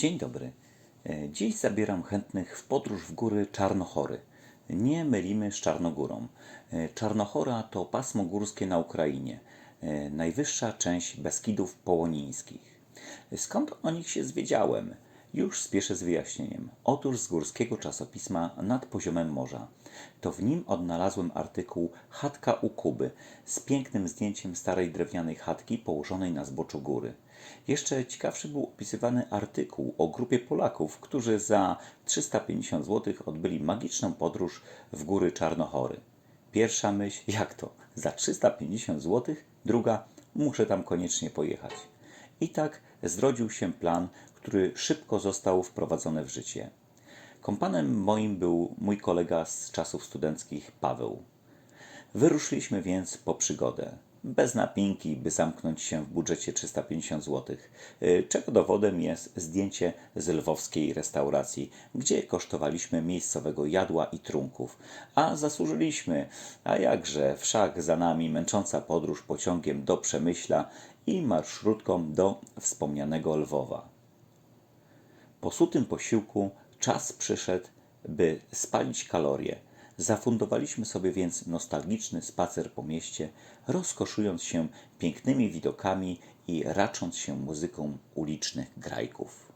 Dzień dobry. E, Dziś zabieram chętnych w podróż w góry Czarnochory. Nie mylimy z Czarnogórą. E, Czarnochora to pasmo górskie na Ukrainie, e, najwyższa część Beskidów Połonińskich. Skąd o nich się zwiedziałem? Już spieszę z wyjaśnieniem. Otóż z górskiego czasopisma Nad poziomem morza. To w nim odnalazłem artykuł Chatka u Kuby z pięknym zdjęciem starej drewnianej chatki położonej na zboczu góry. Jeszcze ciekawszy był opisywany artykuł o grupie Polaków, którzy za 350 zł odbyli magiczną podróż w góry Czarnochory. Pierwsza myśl, jak to? Za 350 zł? Druga, muszę tam koniecznie pojechać. I tak zrodził się plan, który szybko został wprowadzony w życie. Kompanem moim był mój kolega z czasów studenckich Paweł. Wyruszyliśmy więc po przygodę. Bez napinki, by zamknąć się w budżecie 350 zł, y, czego dowodem jest zdjęcie z lwowskiej restauracji, gdzie kosztowaliśmy miejscowego jadła i trunków. A zasłużyliśmy, a jakże, wszak za nami męcząca podróż pociągiem do Przemyśla i marszrutką do wspomnianego Lwowa. Po sutym posiłku czas przyszedł, by spalić kalorie. Zafundowaliśmy sobie więc nostalgiczny spacer po mieście, rozkoszując się pięknymi widokami i racząc się muzyką ulicznych grajków.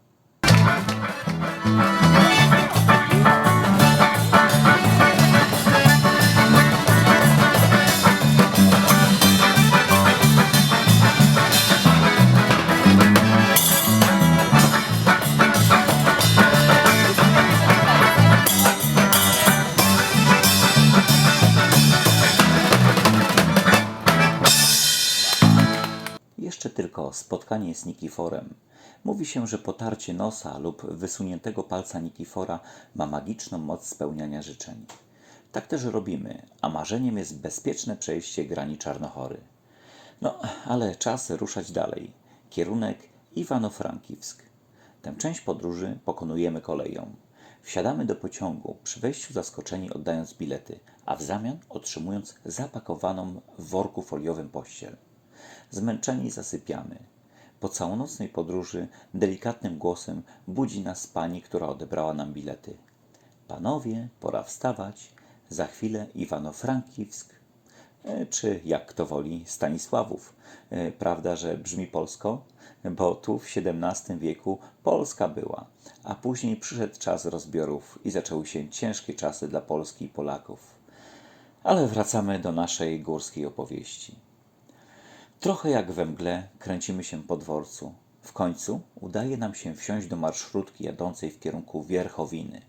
Spotkanie z Nikiforem. Mówi się, że potarcie nosa lub wysuniętego palca Nikifora ma magiczną moc spełniania życzeń. Tak też robimy, a marzeniem jest bezpieczne przejście grani Czarnochory. No, ale czas ruszać dalej. Kierunek Iwano-Frankiwsk. Tę część podróży pokonujemy koleją. Wsiadamy do pociągu, przy wejściu zaskoczeni oddając bilety, a w zamian otrzymując zapakowaną w worku foliowym pościel. Zmęczeni zasypiamy. Po całonocnej podróży delikatnym głosem budzi nas pani, która odebrała nam bilety. Panowie, pora wstawać. Za chwilę Iwano-Frankiwsk. E, Czy jak kto woli Stanisławów. E, Prawda, że brzmi polsko? Bo tu w XVII wieku Polska była, a później przyszedł czas rozbiorów i zaczęły się ciężkie czasy dla Polski i Polaków. Ale wracamy do naszej górskiej opowieści. Trochę jak we mgle kręcimy się po dworcu. W końcu udaje nam się wsiąść do marszrutki jadącej w kierunku Wierchowiny.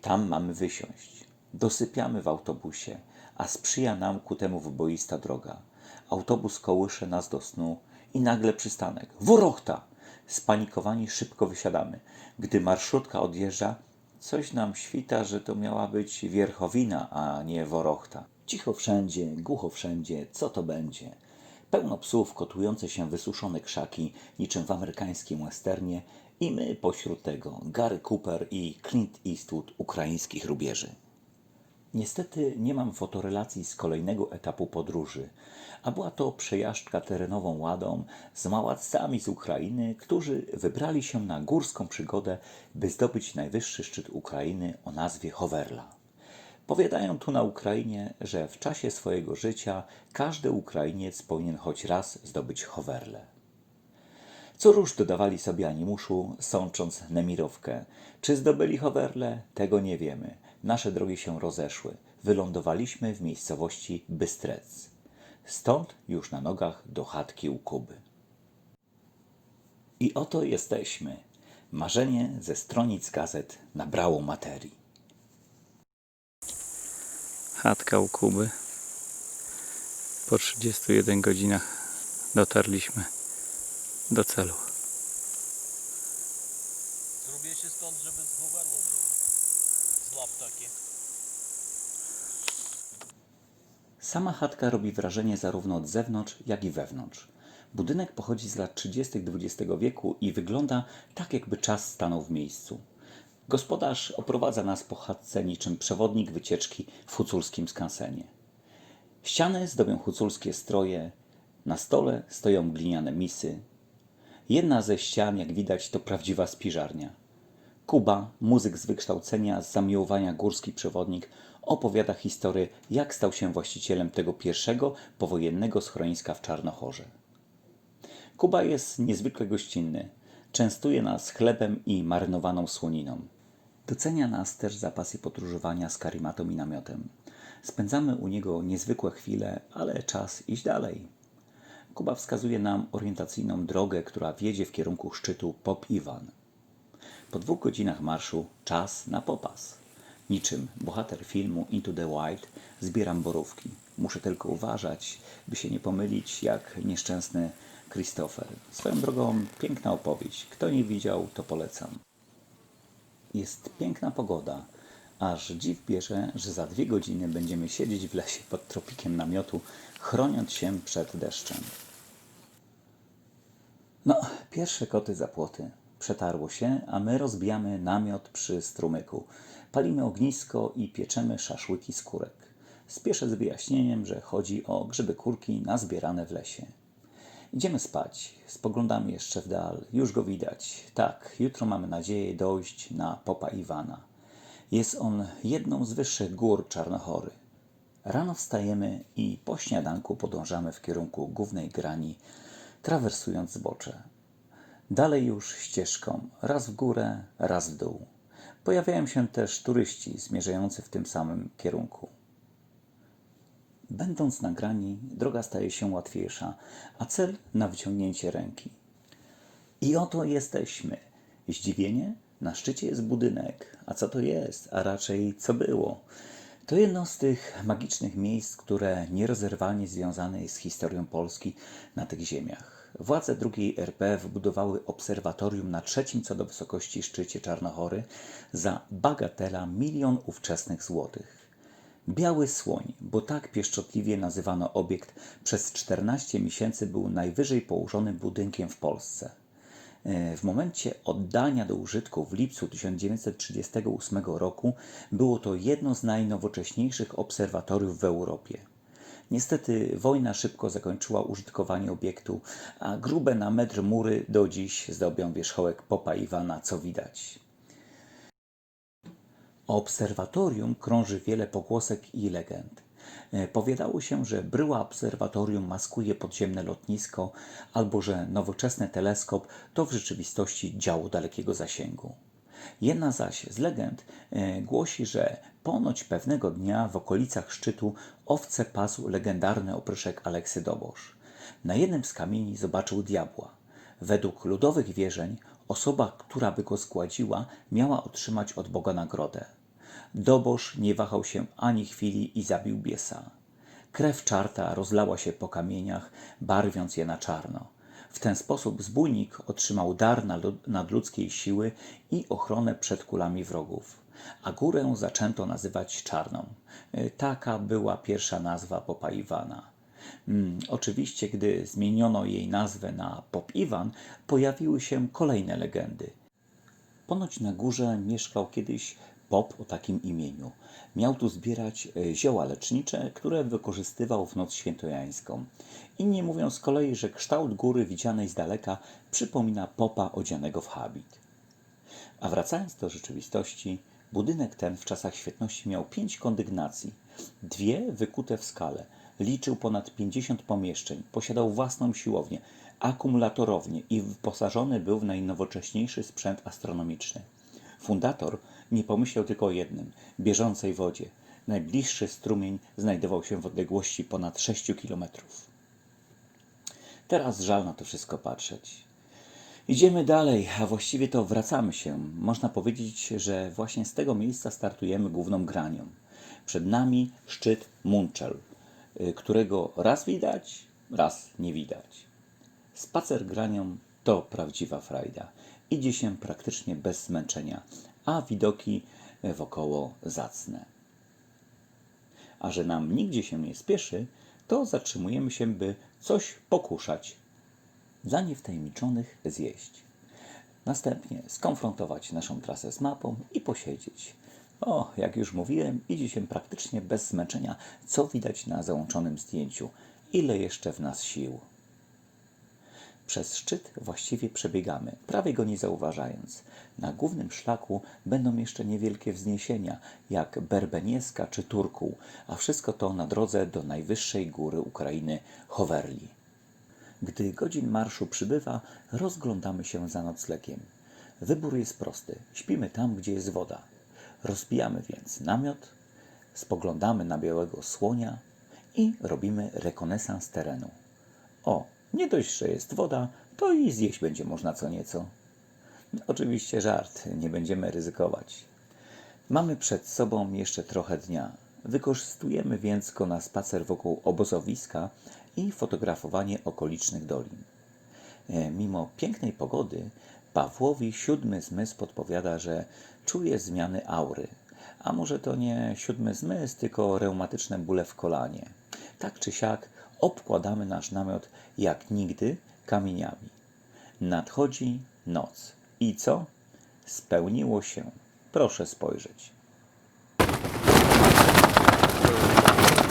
Tam mamy wysiąść. Dosypiamy w autobusie, a sprzyja nam ku temu wyboista droga. Autobus kołysze nas do snu i nagle przystanek. Worochta! Spanikowani szybko wysiadamy. Gdy marszrutka odjeżdża, coś nam świta, że to miała być Wierchowina, a nie Worochta. Cicho wszędzie, głucho wszędzie, co to będzie? Pełno psów, kotujące się wysuszone krzaki, niczym w amerykańskim westernie i my pośród tego, Gary Cooper i Clint Eastwood ukraińskich rubieży. Niestety nie mam fotorelacji z kolejnego etapu podróży, a była to przejażdżka terenową ładą z maładcami z Ukrainy, którzy wybrali się na górską przygodę, by zdobyć najwyższy szczyt Ukrainy o nazwie Hoverla. Powiadają tu na Ukrainie, że w czasie swojego życia każdy Ukrainiec powinien choć raz zdobyć Hoverlę. Co róż dodawali sobie animuszu, sącząc Nemirowkę. Czy zdobyli Hoverle? Tego nie wiemy. Nasze drogi się rozeszły. Wylądowaliśmy w miejscowości Bystrec. Stąd już na nogach do chatki u Kuby. I oto jesteśmy. Marzenie ze stronic gazet nabrało materii. Chatka u Kuby. Po 31 godzinach dotarliśmy do celu. Zrobię się stąd, żeby z Hooverło było. Z laptoki. Sama chatka robi wrażenie zarówno od zewnątrz, jak i wewnątrz. Budynek pochodzi z lat 30. XX wieku i wygląda tak, jakby czas stanął w miejscu. Gospodarz oprowadza nas po chatce niczym przewodnik wycieczki w huculskim skansenie. Ściany zdobią huculskie stroje, na stole stoją gliniane misy. Jedna ze ścian, jak widać, to prawdziwa spiżarnia. Kuba, muzyk z wykształcenia, z zamiłowania górski przewodnik, opowiada historię, jak stał się właścicielem tego pierwszego powojennego schroniska w Czarnochorze. Kuba jest niezwykle gościnny. Częstuje nas chlebem i marynowaną słoniną. Docenia nas też za pasję podróżowania z karimatą i namiotem. Spędzamy u niego niezwykłe chwile, ale czas iść dalej. Kuba wskazuje nam orientacyjną drogę, która wiedzie w kierunku szczytu Pop Iwan. Po dwóch godzinach marszu czas na popas. Niczym bohater filmu Into the Wild zbieram borówki. Muszę tylko uważać, by się nie pomylić jak nieszczęsny Christopher. Swoją drogą piękna opowieść. Kto nie widział, to polecam. Jest piękna pogoda, aż dziw bierze, że za dwie godziny będziemy siedzieć w lesie pod tropikiem namiotu, chroniąc się przed deszczem. No, pierwsze koty za płoty. Przetarło się, a my rozbijamy namiot przy strumyku. Palimy ognisko i pieczemy szaszłyki z kurek. Spieszę z wyjaśnieniem, że chodzi o grzyby kurki nazbierane w lesie. Idziemy spać. Spoglądamy jeszcze w dal. Już go widać. Tak, jutro mamy nadzieję dojść na Popa Iwana. Jest on jedną z wyższych gór Czarnochory. Rano wstajemy i po śniadanku podążamy w kierunku głównej grani, trawersując zbocze. Dalej już ścieżką, raz w górę, raz w dół. Pojawiają się też turyści zmierzający w tym samym kierunku. Będąc na grani, droga staje się łatwiejsza, a cel na wyciągnięcie ręki. I oto jesteśmy. Zdziwienie? Na szczycie jest budynek. A co to jest? A raczej co było? To jedno z tych magicznych miejsc, które nierozerwalnie związane jest z historią Polski na tych ziemiach. Władze II RP wybudowały obserwatorium na trzecim co do wysokości szczycie Czarnochory za bagatela milion ówczesnych złotych. Biały słoń, bo tak pieszczotliwie nazywano obiekt, przez 14 miesięcy był najwyżej położonym budynkiem w Polsce. E, W momencie oddania do użytku w lipcu 1938 roku było to jedno z najnowocześniejszych obserwatoriów w Europie. Niestety wojna szybko zakończyła użytkowanie obiektu, a grube na metr mury do dziś zdobią wierzchołek Popa Iwana, co widać. O obserwatorium krąży wiele pogłosek i legend. E, Powiadało się, że bryła obserwatorium maskuje podziemne lotnisko, albo że nowoczesny teleskop to w rzeczywistości działo dalekiego zasięgu. Jedna zaś z legend e, głosi, że ponoć pewnego dnia w okolicach szczytu owce pasł legendarny opryszek Aleksy Dobosz. Na jednym z kamieni zobaczył diabła. Według ludowych wierzeń osoba, która by go zgładziła, miała otrzymać od Boga nagrodę. Dobosz nie wahał się ani chwili i zabił biesa. Krew czarta rozlała się po kamieniach, barwiąc je na czarno. W ten sposób zbójnik otrzymał dar nadludzkiej siły i ochronę przed kulami wrogów. A górę zaczęto nazywać Czarną. Y, Taka była pierwsza nazwa Popa Iwana. Mm, oczywiście, gdy zmieniono jej nazwę na Pop Iwan, pojawiły się kolejne legendy. Ponoć na górze mieszkał kiedyś pop o takim imieniu. Miał tu zbierać e, zioła lecznicze, które wykorzystywał w noc świętojańską. Inni mówią z kolei, że kształt góry widzianej z daleka przypomina popa odzianego w habit. A wracając do rzeczywistości, budynek ten w czasach świetności miał pięć kondygnacji, dwie wykute w skale. Liczył ponad 50 pomieszczeń, posiadał własną siłownię, akumulatorownię i wyposażony był w najnowocześniejszy sprzęt astronomiczny. Fundator nie pomyślał tylko o jednym bieżącej wodzie. Najbliższy strumień znajdował się w odległości ponad 6 kilometrów. Teraz żal na to wszystko patrzeć. Idziemy dalej, a właściwie to wracamy się. Można powiedzieć, że właśnie z tego miejsca startujemy główną granią. Przed nami szczyt Munczel, y, którego raz widać, raz nie widać. Spacer granią to prawdziwa frajda. Idzie się praktycznie bez zmęczenia, a widoki wokoło zacne. A że nam nigdzie się nie spieszy, to zatrzymujemy się, by coś pokuszać, dla niewtajemniczonych zjeść. Następnie skonfrontować naszą trasę z mapą i posiedzieć. O, jak już mówiłem, idzie się praktycznie bez zmęczenia, co widać na załączonym zdjęciu. Ile jeszcze w nas sił. Przez szczyt właściwie przebiegamy, prawie go nie zauważając. Na głównym szlaku będą jeszcze niewielkie wzniesienia, jak Berbenieska czy Turkuł, a wszystko to na drodze do najwyższej góry Ukrainy Hoverli. Gdy godzin marszu przybywa, rozglądamy się za noclegiem. Wybór jest prosty. Śpimy tam, gdzie jest woda. Rozbijamy więc namiot, spoglądamy na białego słonia i robimy rekonesans terenu. O, nie dość, że jest woda, to i zjeść będzie można co nieco. Oczywiście żart, nie będziemy ryzykować. Mamy przed sobą jeszcze trochę dnia. Wykorzystujemy więc go na spacer wokół obozowiska i fotografowanie okolicznych dolin. E, Mimo pięknej pogody, Pawłowi siódmy zmysł podpowiada, że czuje zmiany aury. A może to nie siódmy zmysł, tylko reumatyczne bóle w kolanie. Tak czy siak obkładamy nasz namiot jak nigdy kamieniami. Nadchodzi noc. I co? Spełniło się. Proszę spojrzeć.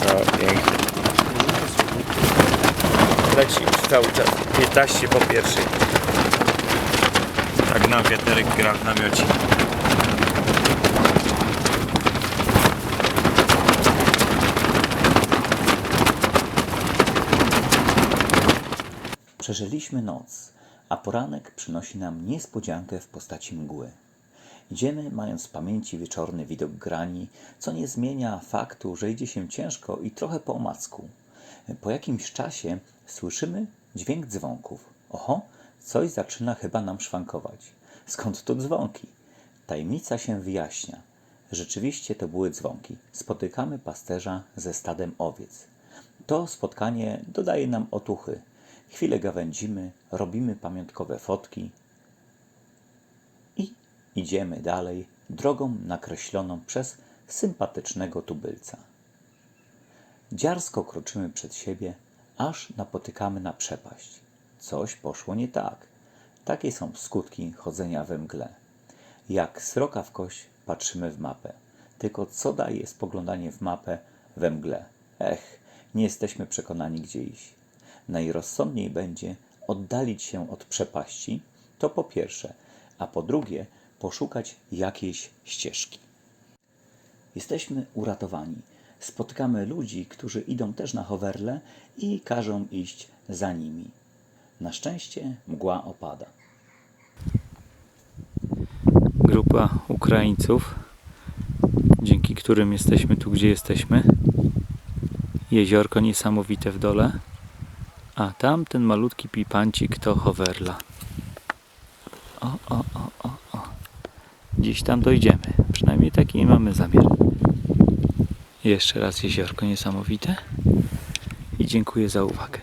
No pięknie. Leci już cały czas. 15 po pierwszej. Tak nam wiaterek gra w namiocie. Przeżyliśmy noc, a poranek przynosi nam niespodziankę w postaci mgły. Idziemy, mając w pamięci wieczorny widok grani, co nie zmienia faktu, że idzie się ciężko i trochę po omacku. Po jakimś czasie słyszymy dźwięk dzwonków. Oho, coś zaczyna chyba nam szwankować. Skąd tu dzwonki? Tajemnica się wyjaśnia. Rzeczywiście to były dzwonki. Spotykamy pasterza ze stadem owiec. To spotkanie dodaje nam otuchy. Chwilę gawędzimy, robimy pamiątkowe fotki i idziemy dalej drogą nakreśloną przez sympatycznego tubylca. Dziarsko kroczymy przed siebie, aż napotykamy na przepaść. Coś poszło nie tak. Takie są skutki chodzenia we mgle. Jak sroka w kość patrzymy w mapę. Tylko co daje spoglądanie w mapę we mgle? Ech, nie jesteśmy przekonani gdzie iść. Najrozsądniej będzie oddalić się od przepaści, to po pierwsze, a po drugie poszukać jakiejś ścieżki. Jesteśmy uratowani. Spotkamy ludzi, którzy idą też na Hoverle i każą iść za nimi. Na szczęście mgła opada. Grupa Ukraińców, dzięki którym jesteśmy tu, gdzie jesteśmy. Jeziorko niesamowite w dole. A tam ten malutki pipancik to Hoverla. O, o, o, o, o. Gdzieś tam dojdziemy. Przynajmniej taki mamy zamiar. Jeszcze raz jeziorko niesamowite. I dziękuję za uwagę.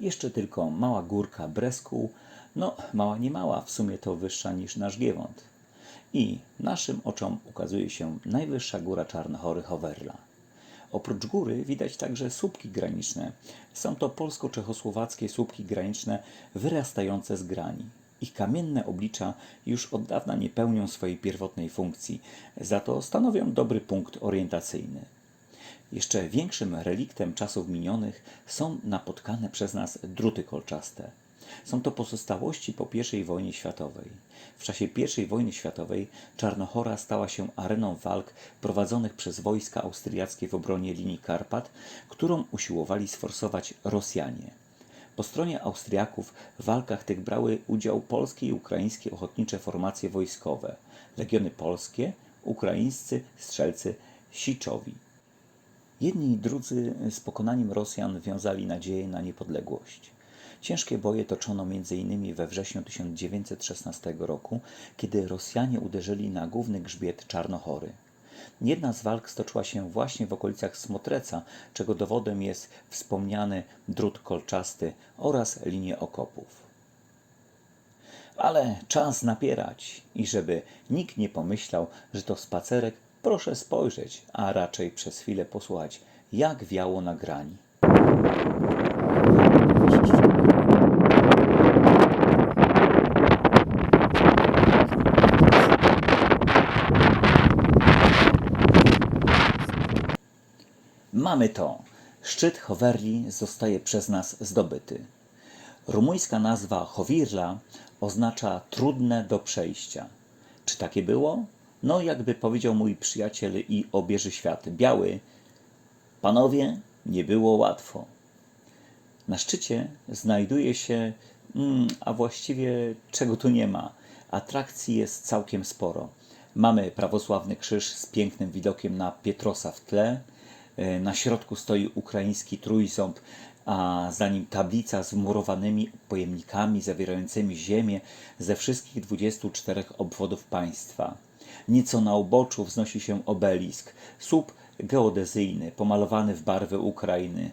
Jeszcze tylko mała górka Bresku, no mała nie mała, w sumie to wyższa niż nasz Giewont. I naszym oczom ukazuje się najwyższa góra Czarnochory Hoverla. Oprócz góry widać także słupki graniczne. Są to polsko-czechosłowackie słupki graniczne wyrastające z grani. Ich kamienne oblicza już od dawna nie pełnią swojej pierwotnej funkcji, za to stanowią dobry punkt orientacyjny. Jeszcze większym reliktem czasów minionych są napotkane przez nas druty kolczaste. Są to pozostałości po I wojnie światowej. W czasie I wojny światowej Czarnochora stała się areną walk prowadzonych przez wojska austriackie w obronie linii Karpat, którą usiłowali sforsować Rosjanie. Po stronie Austriaków w walkach tych brały udział polskie i ukraińskie ochotnicze formacje wojskowe, legiony polskie, ukraińscy strzelcy Siczowi. Jedni i drudzy z pokonaniem Rosjan wiązali nadzieję na niepodległość. Ciężkie boje toczono m.in. we wrześniu 1916 roku, kiedy Rosjanie uderzyli na główny grzbiet Czarnochory. Jedna z walk stoczyła się właśnie w okolicach Smotreca, czego dowodem jest wspomniany drut kolczasty oraz linie okopów. Ale czas napierać i żeby nikt nie pomyślał, że to spacerek, proszę spojrzeć, a raczej przez chwilę posłuchać, jak wiało na grani. Mamy to. Szczyt Hoverli zostaje przez nas zdobyty. Rumuńska nazwa Hovirla oznacza trudne do przejścia. Czy takie było? No, jakby powiedział mój przyjaciel i obieży świat biały, panowie, nie było łatwo. Na szczycie znajduje się, mm, a właściwie czego tu nie ma. Atrakcji jest całkiem sporo. Mamy prawosławny krzyż z pięknym widokiem na Pietrosa w tle. E, Na środku stoi ukraiński trójząb, a za nim tablica z wmurowanymi pojemnikami zawierającymi ziemię ze wszystkich 24 obwodów państwa. Nieco na uboczu wznosi się obelisk, słup geodezyjny pomalowany w barwy Ukrainy.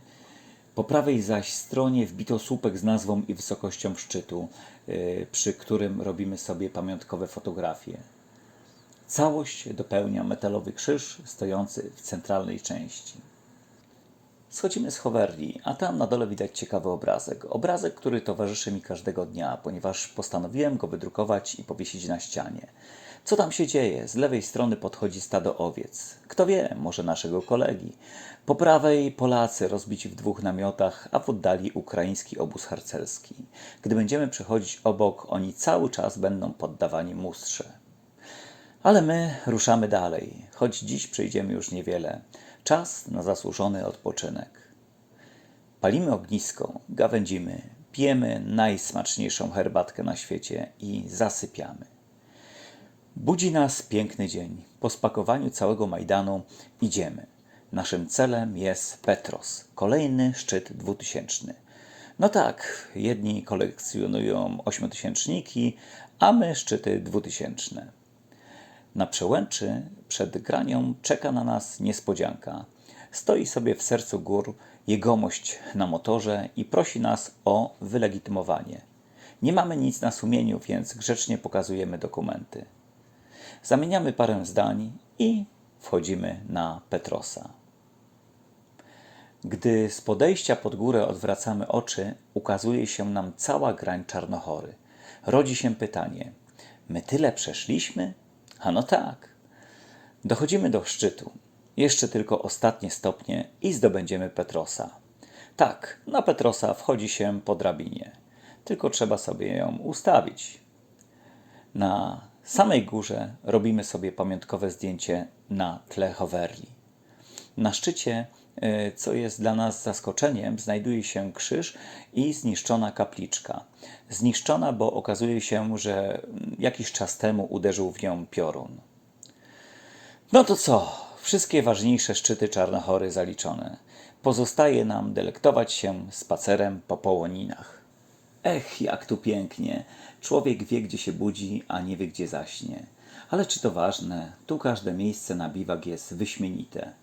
Po prawej zaś stronie wbito słupek z nazwą i wysokością szczytu, y, przy którym robimy sobie pamiątkowe fotografie. Całość dopełnia metalowy krzyż stojący w centralnej części. Schodzimy z Hoverli, a tam na dole widać ciekawy obrazek. Obrazek, który towarzyszy mi każdego dnia, ponieważ postanowiłem go wydrukować i powiesić na ścianie. Co tam się dzieje? Z lewej strony podchodzi stado owiec. Kto wie, może naszego kolegi. Po prawej Polacy rozbici w dwóch namiotach, a w oddali ukraiński obóz harcerski. Gdy będziemy przechodzić obok, oni cały czas będą poddawani mustrze. Ale my ruszamy dalej, choć dziś przejdziemy już niewiele. Czas na zasłużony odpoczynek. Palimy ognisko, gawędzimy, pijemy najsmaczniejszą herbatkę na świecie i zasypiamy. Budzi nas piękny dzień. Po spakowaniu całego Majdanu idziemy. Naszym celem jest Petros, kolejny szczyt dwutysięczny. No tak, jedni kolekcjonują ośmiotysięczniki, a my szczyty dwutysięczne. Na przełęczy przed granią czeka na nas niespodzianka. Stoi sobie w sercu gór jegomość na motorze i prosi nas o wylegitymowanie. Nie mamy nic na sumieniu, więc grzecznie pokazujemy dokumenty. Zamieniamy parę zdań i wchodzimy na Petrosa. Gdy z podejścia pod górę odwracamy oczy, ukazuje się nam cała grań Czarnochory. Rodzi się pytanie: my tyle przeszliśmy? A no tak. Dochodzimy do szczytu. Jeszcze tylko ostatnie stopnie i zdobędziemy Petrosa. Tak, na Petrosa wchodzi się po drabinie. Tylko trzeba sobie ją ustawić. Na samej górze robimy sobie pamiątkowe zdjęcie na tle Hoverli. Na szczycie, co jest dla nas zaskoczeniem, znajduje się krzyż i zniszczona kapliczka. Zniszczona, bo okazuje się, że jakiś czas temu uderzył w nią piorun. No to co? Wszystkie ważniejsze szczyty Czarnochory zaliczone. Pozostaje nam delektować się spacerem po połoninach. Ech, jak tu pięknie. Człowiek wie, gdzie się budzi, a nie wie, gdzie zaśnie. Ale czy to ważne? Tu każde miejsce na biwak jest wyśmienite.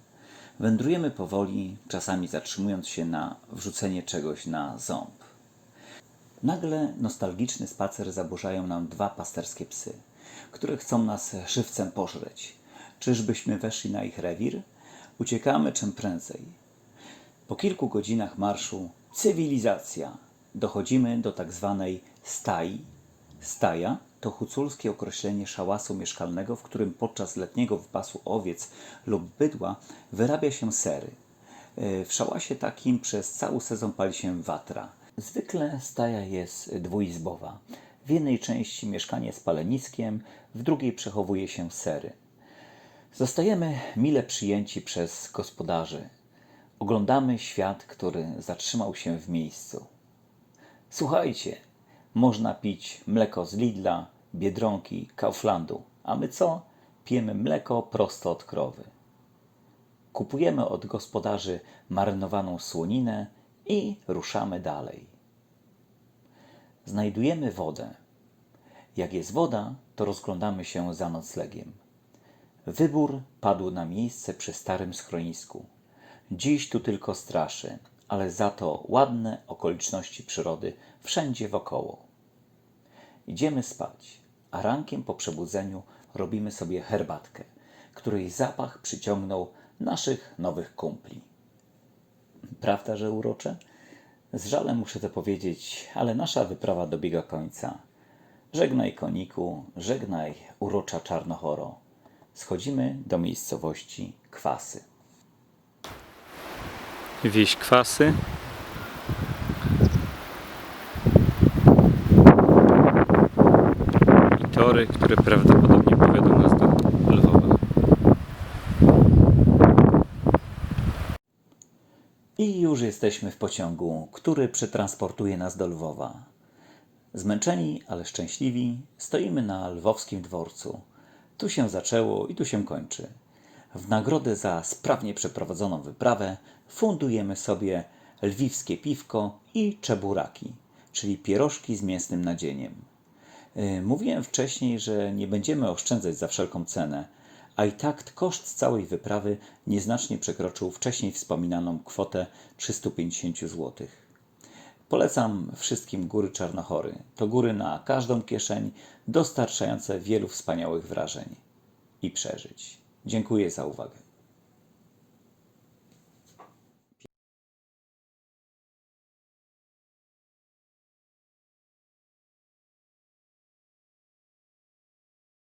Wędrujemy powoli, czasami zatrzymując się na wrzucenie czegoś na ząb. Nagle nostalgiczny spacer zaburzają nam dwa pasterskie psy, które chcą nas żywcem pożreć. Czyżbyśmy weszli na ich rewir? Uciekamy czym prędzej. Po kilku godzinach marszu cywilizacja. Dochodzimy do tak zwanej stai. Staja to huculskie określenie szałasu mieszkalnego, w którym podczas letniego wypasu owiec lub bydła wyrabia się sery. E, W szałasie takim przez cały sezon pali się watra. Zwykle staja jest dwuizbowa. W jednej części mieszkanie z paleniskiem, w drugiej przechowuje się sery. Zostajemy mile przyjęci przez gospodarzy. Oglądamy świat, który zatrzymał się w miejscu. Słuchajcie, można pić mleko z Lidla, Biedronki, Kauflandu, a my co? Pijemy mleko prosto od krowy. Kupujemy od gospodarzy marynowaną słoninę i ruszamy dalej. Znajdujemy wodę. Jak jest woda, to rozglądamy się za noclegiem. Wybór padł na miejsce przy starym schronisku. Dziś tu tylko straszy, ale za to ładne okoliczności przyrody wszędzie wokoło. Idziemy spać, a rankiem po przebudzeniu robimy sobie herbatkę, której zapach przyciągnął naszych nowych kumpli. Prawda, że urocze? Z żalem muszę to powiedzieć, ale nasza wyprawa dobiega końca. Żegnaj koniku, żegnaj urocza czarnochoro. Schodzimy do miejscowości Kwasy. Wieś Kwasy. Tory, które prawdopodobnie powiedzą nas do Lwowa. I już jesteśmy w pociągu, który przetransportuje nas do Lwowa. Zmęczeni, ale szczęśliwi, stoimy na lwowskim dworcu. Tu się zaczęło i tu się kończy. W nagrodę za sprawnie przeprowadzoną wyprawę fundujemy sobie lwiwskie piwko i czeburaki, czyli pierożki z mięsnym nadzieniem. Yy, Mówiłem wcześniej, że nie będziemy oszczędzać za wszelką cenę, a i tak koszt całej wyprawy nieznacznie przekroczył wcześniej wspominaną kwotę 350 zł. Polecam wszystkim góry Czarnochory. To góry na każdą kieszeń, dostarczające wielu wspaniałych wrażeń i przeżyć. Dziękuję za uwagę.